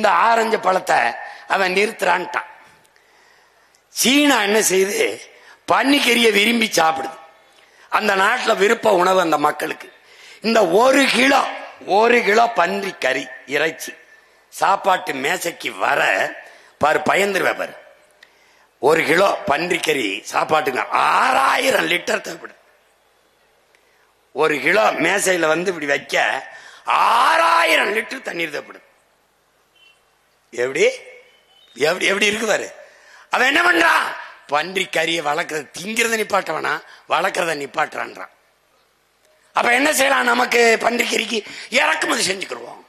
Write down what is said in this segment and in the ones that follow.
இந்த ஆரஞ்சு பழத்தை அவன் நிறுத்துறான்ட்டான். சீனா என்ன செய்யுது பன்னிக்கறியை விரும்பி சாப்பிடுது. அந்த நாட்டில் விருப்ப உணவு அந்த மக்களுக்கு. இந்த ஒரு கிலோ ஒரு கிலோ பன்றி கறி இறைச்சி. சாப்பாட்டு மேசைக்கு வர பாரு பயந்துருவே பாரு. ஒரு கிலோ பன்றிக்கறி சாப்பாட்டுங்க ஆறாயிரம் லிட்டர் தேவைப்படுது ஒரு கிலோ மேசையில வந்து இப்படி வைக்க ஆறாயிரம் லிட்டர் தண்ணீர் தேவைப்படுது எப்படி? எப்படி எப்படி இருக்குவாரு? அவன் என்ன பண்றான் பன்றி கறியை வளர்க்கறத திங்கிறத நிப்பாட்டவனா வளர்க்கறத நிப்பாட்டுறான்றான். அப்ப என்ன செய்யலாம் நமக்கு பன்றி கறிக்கு இறக்குமதி செஞ்சுக்கிடுவோம்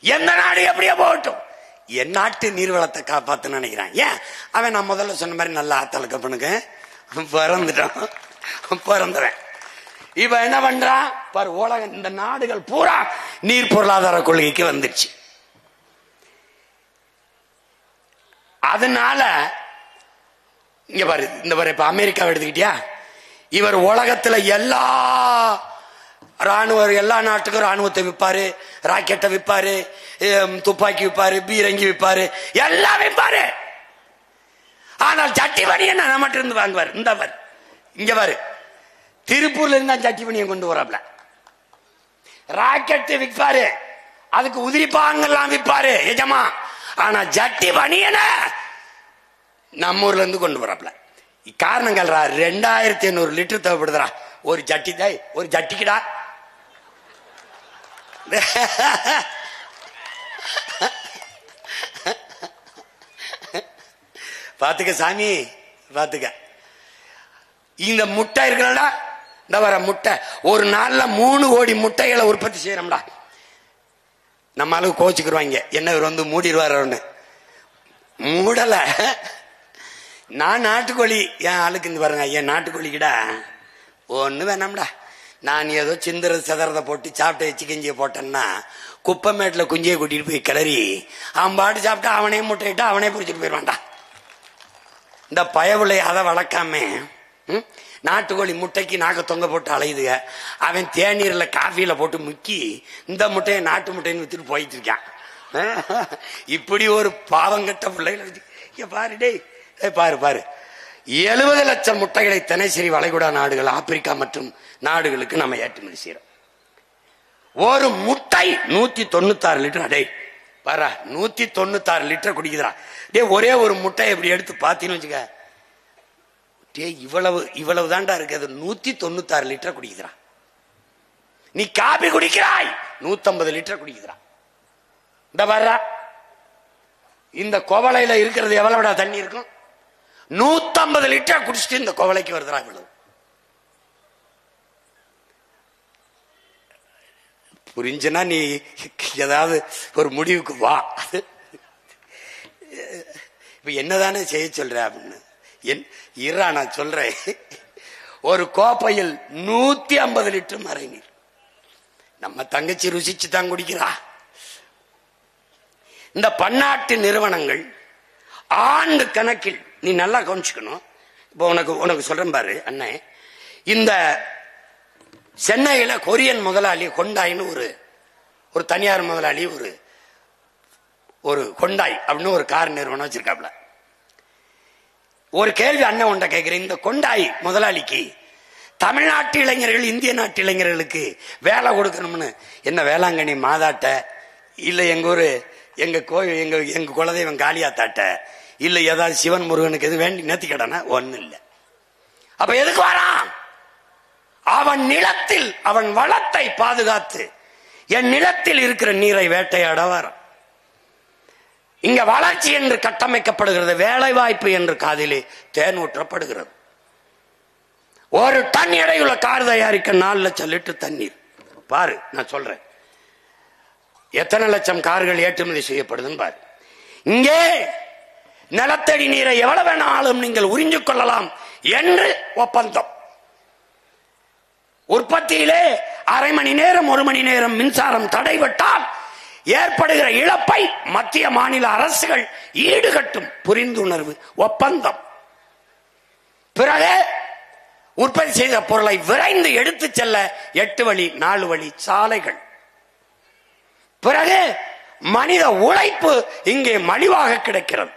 எந்த நாடு எப்படியோ போகட்டும். என் நாட்டு நீர்வளத்தை காப்பாத்துன்னு நினைக்கிறான். ஏன்? அவன் நான் முதல்ல சொன்ன மாதிரி நல்லா ஆத்தலுக்கு பண்ணுங்க பிறந்துட்டான். பிறந்துறேன். இப்ப என்ன பண்றான்? பாரு உலகம் இந்த நாடுகள் பூரா நீர் பொருளாதார கொள்கைக்கு வந்துடுச்சு. அதனால இங்க பாரு இந்த பாரு இப்ப அமெரிக்காவை எடுத்துக்கிட்டியா? இவர் உலகத்துல எல்லா ராணுவ எல்லா நாட்டுக்கும் ராணுவத்தை விற்பாரு ராக்கெட்டை விற்பாரு துப்பாக்கி விற்பாரு பீரங்கி விற்பாரு எல்லாம் விற்பாரு. ஆனால் சட்டி பணியன் நம்மகிட்ட இருந்து வாங்குவார். இந்த பாரு இங்க பாரு. திருப்பூர்ல இருந்தா சட்டி பணியை கொண்டு வராப்ல. ராக்கெட்டு விற்பாரு அதுக்கு உதிரிப்பாங்கெல்லாம் விற்பாரு எஜமா. ஆனா ஜட்டி பணியனை நம்ம ஊர்ல இருந்து கொண்டு வராப்ல. காரணங்கள்ரா ரெண்டாயிரத்தி ஐநூறு லிட்டர் தேவைப்படுதுடா ஒரு ஜட்டி தாய் ஒரு ஜட்டிக்குடா. பாத்துக்க சாமி பாத்துக்க. இந்த முட்டை இருக்கிறடா இந்த வர முட்டை. ஒரு நாள்ல மூணு கோடி முட்டைகளை உற்பத்தி செய்யறோம்டா. நம்ம அளவு கோச்சுக்கிருவாங்க. என்ன இவர் வந்து மூடிடுவாருன்னு மூடல. நான் நாட்டுக்கோழி. என் ஆளுக்கு இந்த பாருங்க என் நாட்டுக்கோழிக்கிடா. ஒன்று வேணாம்டா. நான் ஏதோ சிந்தர சிதறதை போட்டு சாப்பிட்ட வச்சு கஞ்சியை போட்டேன்னா குப்பமேட்டுல குஞ்சியை கூட்டிகிட்டு போய் கிளறி அவன் பாட்டு சாப்பிட்டா அவனே முட்டையிட்டு அவனே பிடிச்சிட்டு போயிடுவான்டா. இந்த பயவுளை அதை வளர்க்காம நாட்டுக்கோழி முட்டைக்கு நாக்க தொங்க போட்டு அலையுதுக அவன் தேநீரில் காஃபியில் போட்டு முக்கி இந்த முட்டையை நாட்டு முட்டைன்னு வித்துட்டு போயிட்டு இருக்கான். இப்படி ஒரு பாவங்கட்ட பிள்ளைகளை வச்சு இங்க பாரு பாரு. எழுபது லட்சம் முட்டைகளை தினசரி வளைகுடா நாடுகள் ஆப்பிரிக்கா மற்றும் நாடுகளுக்கு நம்ம ஏற்றுமதி செய்யறோம். ஒரு முட்டை நூத்தி தொண்ணூத்தாறு லிட்டர்? அடே பாரா நூத்தி தொண்ணூத்தாறு லிட்டர் குடிக்குதுரா டேய் ஒரே ஒரு முட்டை எப்படி எடுத்து பாத்தீங்கன்னு வச்சுக்க. டேய் இவ்வளவு இவ்வளவு தாண்டா இருக்கு. அது நூத்தி தொண்ணூத்தாறு லிட்டர் குடிக்குதுடா. நீ காபி குடிக்கிறாய் நூத்தம்பது லிட்டர் குடிக்குதுடா. இந்த பாருடா இந்த கோவலையில இருக்கிறது எவ்வளவுடா தண்ணி இருக்கும்? நூத்தம்பது லிட்டர் குடிச்சிட்டு இந்த கோவலைக்கு வருதுடா இவ்வளவு. புரிஞ்சுனா நீ ஏதாவது ஒரு முடிவுக்கு வா. இப்ப என்னதானே செய்ய சொல்ற அப்படின்னு. என் இரா நான் சொல்றேன். ஒரு கோப்பையில் நூத்தி ஐம்பது லிட்டர் மறை நீர். நம்ம தங்கச்சி ருசிச்சு தான் குடிக்கிறா. இந்த பன்னாட்டு நிறுவனங்கள் ஆண்டு கணக்கில் நீ நல்லா கவனிச்சுக்கணும். இப்போ உனக்கு உனக்கு சொல்றேன் பாரு அண்ணன் இந்த சென்னையில கொரியன் முதலாளி கொண்டாயின்னு ஒரு ஒரு தனியார் முதலாளி ஒரு ஒரு கொண்டாய் அப்படின்னு ஒரு கார் நிறுவனம் வச்சிருக்காப்ல. ஒரு கேள்வி அண்ணன் உண்ட கேட்கிறேன். இந்த கொண்டாய் முதலாளிக்கு தமிழ்நாட்டு இளைஞர்கள் இந்திய நாட்டு இளைஞர்களுக்கு வேலை கொடுக்கணும்னு என்ன வேளாங்கண்ணி மாதாட்ட இல்லை எங்க ஊர் எங்க கோயில் எங்க எங்க குலதெய்வம் காளியாத்தாட்ட இல்ல ஏதாவது சிவன் முருகனுக்கு எது வேண்டி நேர்த்தி கடனா இல்லை இல்ல அப்ப எதுக்கு வரான்? அவன் நிலத்தில் அவன் வளத்தை பாதுகாத்து என் நிலத்தில் இருக்கிற நீரை வேட்டையாட வரான். இங்க வளர்ச்சி என்று கட்டமைக்கப்படுகிறது வேலை வாய்ப்பு என்று காதிலே தேன் ஊற்றப்படுகிறது. ஒரு டன் எடையுள்ள கார் தயாரிக்க நாலு லட்சம் லிட்டர் தண்ணீர். பாரு நான் சொல்றேன். எத்தனை லட்சம் கார்கள் ஏற்றுமதி செய்யப்படுதுன்னு பாரு. இங்கே நிலத்தடி நீரை எவ்வளவு வேணாலும் நீங்கள் உறிஞ்சு கொள்ளலாம் என்று ஒப்பந்தம். உற்பத்தியிலே அரை மணி நேரம் ஒரு மணி நேரம் மின்சாரம் தடைபட்டால் ஏற்படுகிற இழப்பை மத்திய மாநில அரசுகள் ஈடுகட்டும். புரிந்துணர்வு ஒப்பந்தம். பிறகு உற்பத்தி செய்த பொருளை விரைந்து எடுத்துச் செல்ல எட்டு வழி நாலு வழி சாலைகள். பிறகு மனித உழைப்பு இங்கே மலிவாக கிடைக்கிறது.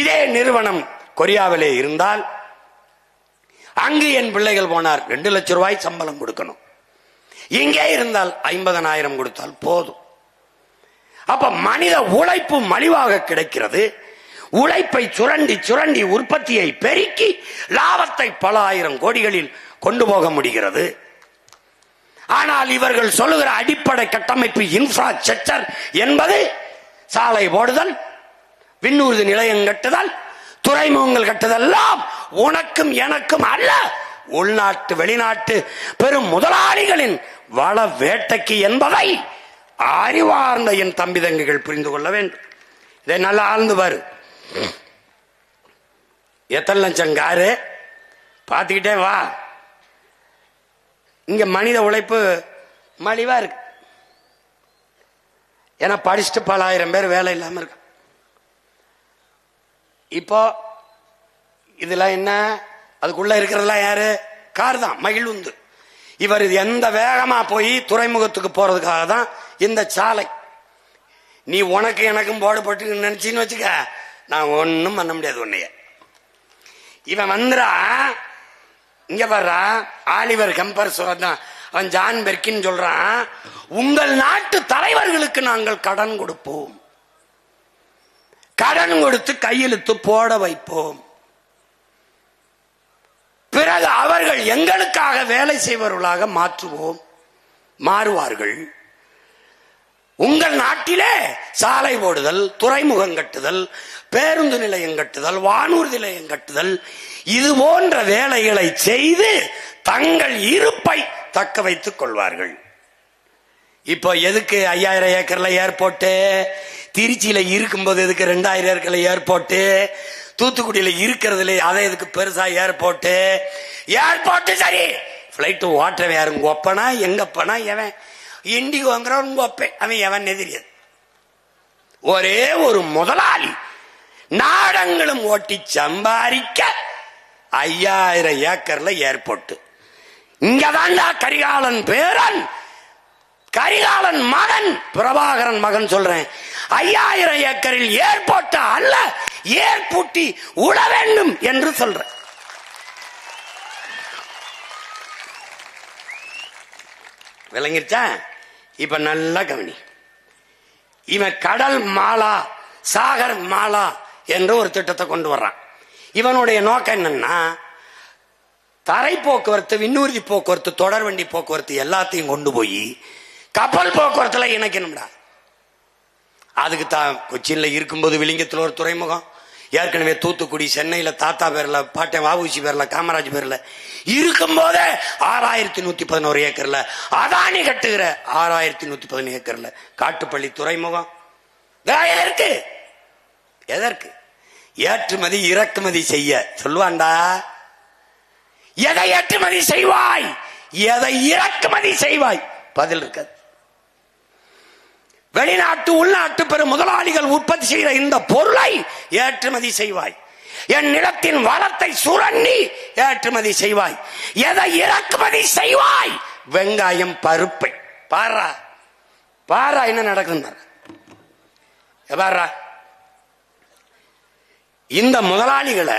இதே நிறுவனம் கொரியாவிலே இருந்தால் அங்கு என் பிள்ளைகள் போனார் ரெண்டு லட்சம் ரூபாய் சம்பளம் கொடுக்கணும். இங்கே இருந்தால் ஐம்பதனாயிரம் கொடுத்தால் போதும். அப்ப மனித உழைப்பு மலிவாக கிடைக்கிறது. உழைப்பை சுரண்டி சுரண்டி உற்பத்தியை பெருக்கி லாபத்தை பல ஆயிரம் கோடிகளில் கொண்டு போக முடிகிறது. ஆனால் இவர்கள் சொல்லுகிற அடிப்படை கட்டமைப்பு இன்ஃப்ராஸ்ட்ரக்சர் என்பது சாலை போடுதல் விண்ணூர்தி நிலையம் கட்டுதல் துறைமுகங்கள் கட்டுதெல்லாம் உனக்கும் எனக்கும் அல்ல. உள்நாட்டு வெளிநாட்டு பெரும் முதலாளிகளின் வள வேட்டைக்கு என்பதை அறிவார்ந்த என் தம்பி தங்கைகள் புரிந்து கொள்ள வேண்டும். இதை நல்லா ஆழ்ந்து பாரு. எத்தனை லட்சம் காரு? பார்த்துக்கிட்டே வா. இங்க மனித உழைப்பு மலிவா இருக்கு. ஏன்னா படிச்சுட்டு பல ஆயிரம் பேர் வேலை இல்லாம இருக்கு. இப்போ இதெல்லாம் என்ன? அதுக்குள்ள இருக்கிறதெல்லாம் யாரு? கார் தான் மகிழுந்து இவர் இது எந்த வேகமா போய் துறைமுகத்துக்கு போறதுக்காக தான் இந்த சாலை. நீ உனக்கு எனக்கும் போடப்பட்டு நினைச்சின்னு வச்சுக்க. நான் ஒன்றும் பண்ண முடியாது உன்னைய. இவன் வந்துடா இங்க வர்றா ஆலிவர் கம்பர் சொல்றான் அவன் ஜான் பெர்கின் சொல்றான் உங்கள் நாட்டு தலைவர்களுக்கு நாங்கள் கடன் கொடுப்போம். கடன் கொடுத்து கையெழுத்து போட வைப்போம். பிறகு அவர்கள் எங்களுக்காக வேலை செய்வர்களாக மாற்றுவோம். மாறுவார்கள். உங்கள் நாட்டிலே சாலை போடுதல் துறைமுகம் கட்டுதல் பேருந்து நிலையம் கட்டுதல் வானூர்தி நிலையம் கட்டுதல் இது போன்ற வேலைகளை செய்து தங்கள் இருப்பை தக்க வைத்துக் கொள்வார்கள். இப்போ எதுக்கு ஐயாயிரம் ஏக்கர்ல ஏர்போர்ட்டு? திருச்சியில இருக்கும்போது எதுக்கு ரெண்டாயிரம் ஏக்கர்ல ஏர்போர்ட்டு? தூத்துக்குடியில இருக்கிறதுல அதை எதுக்கு பெருசா ஏர்போர்ட்டு? ஏர்போர்ட்டு சரி! பிளைட்டு ஓட்டுறவன் யாருங்க ஒப்பனா எங்கப்பனா எவன்? இண்டிகோங்கிறவன் உங்க அவன் எவன் எதிரியது ஒரே ஒரு முதலாளி. நாடங்களும் ஓட்டி சம்பாதிக்க ஐயாயிரம் ஏக்கர்ல ஏர்போர்ட் இங்கதான்டா கரிகாலன் பேரன். கரிகாலன் மகன். பிரபாகரன் மகன் சொல்றேன். ஐயாயிரம் ஏக்கரில் ஏர்போர்ட் அல்ல. ஏற்பூட்டி உழ வேண்டும் என்று சொல்றேன். விளங்கிருச்சா? இப்ப நல்லா கவனி. இவன் கடல் மாலா சாகர் மாலா என்று ஒரு திட்டத்தை கொண்டு வர்றான். இவனுடைய நோக்கம் என்னன்னா தரை போக்குவரத்து விண்ணூர்தி போக்குவரத்து தொடர் வண்டி போக்குவரத்து எல்லாத்தையும் கொண்டு போய் கப்பல் போக்குவரத்துல இணைக்கணும்டா. அதுக்கு தான் கொச்சின்ல இருக்கும்போது விளிங்கத்தில் ஒரு துறைமுகம் ஏற்கனவே தூத்துக்குடி சென்னையில தாத்தா பேர்ல பாட்டை வாபுசி பேர்ல காமராஜ் பேர்ல இருக்கும்போதே ஆறாயிரத்தி நூத்தி பதினோரு ஏக்கர்ல அதானி கட்டுகிற ஆறாயிரத்தி நூத்தி பதினொரு ஏக்கர்ல. காட்டுப்பள்ளி துறைமுகம். எதற்கு எதற்கு ஏற்றுமதி இறக்குமதி செய்ய. சொல்லுவான்டா. எதை ஏற்றுமதி செய்வாய்? எதை இறக்குமதி செய்வாய்? பதில் இருக்காது. வெளிநாட்டு உள்நாட்டு பெரும் முதலாளிகள் உற்பத்தி செய்த இந்த பொருளை ஏற்றுமதி செய்வாய். என் நிலத்தின் வளத்தை சுரண்டி ஏற்றுமதி செய்வாய். எதை இறக்குமதி செய்வாய்? வெங்காயம் பருப்பை. பாரா. பாரா என்ன நடக்குது பாரா. இந்த முதலாளிகளை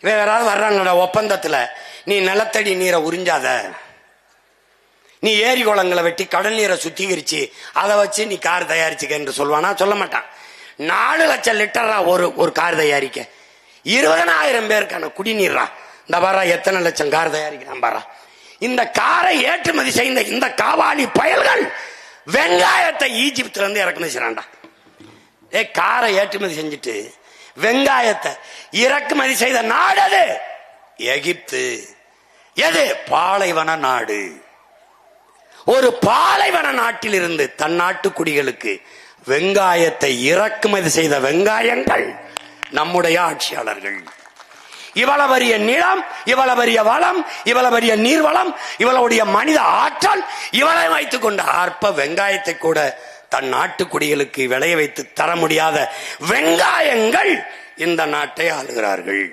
இவன் யாராவது வர்றாங்களோட ஒப்பந்தத்தில். நீ நிலத்தடி நீரை உறிஞ்சாத. நீ ஏரி குளங்களை வெட்டி கடல் நீரை சுத்திகரிச்சு அதை வச்சு நீ கார் தயாரிச்சுக்க என்று சொல்வானா சொல்ல மாட்டான். நாலு லட்சம் லிட்டரா ஒரு ஒரு கார் தயாரிக்க. இருபதனாயிரம் பேருக்கான குடிநீர்ரா. இந்த பாரா எத்தனை லட்சம் கார் தயாரிக்கிறான் பாரா? இந்த காரை ஏற்றுமதி செய்த இந்த காவாலி பயல்கள் வெங்காயத்தை ஈஜிப்துல இருந்து இறக்குமதி செய்யறான்டா ஏ காரை ஏற்றுமதி செஞ்சுட்டு வெங்காயத்தை இறக்குமதி செய்த நாடு அது எகிப்து. எது? பாலைவன நாடு. ஒரு பாலைவன நாட்டில் இருந்து தன் நாட்டு குடிகளுக்கு வெங்காயத்தை இறக்குமதி செய்த வெங்காயங்கள் நம்முடைய ஆட்சியாளர்கள். இவ்வளவு பெரிய நிலம் இவ்வளவு பெரிய வளம் இவ்வளவு பெரிய நீர்வளம் இவளுடைய மனித ஆற்றல் இவளை வைத்துக் கொண்ட அற்ப வெங்காயத்தை கூட தன் நாட்டு குடிகளுக்கு விளைய வைத்து தர முடியாத வெங்காயங்கள் இந்த நாட்டை ஆளுகிறார்கள்.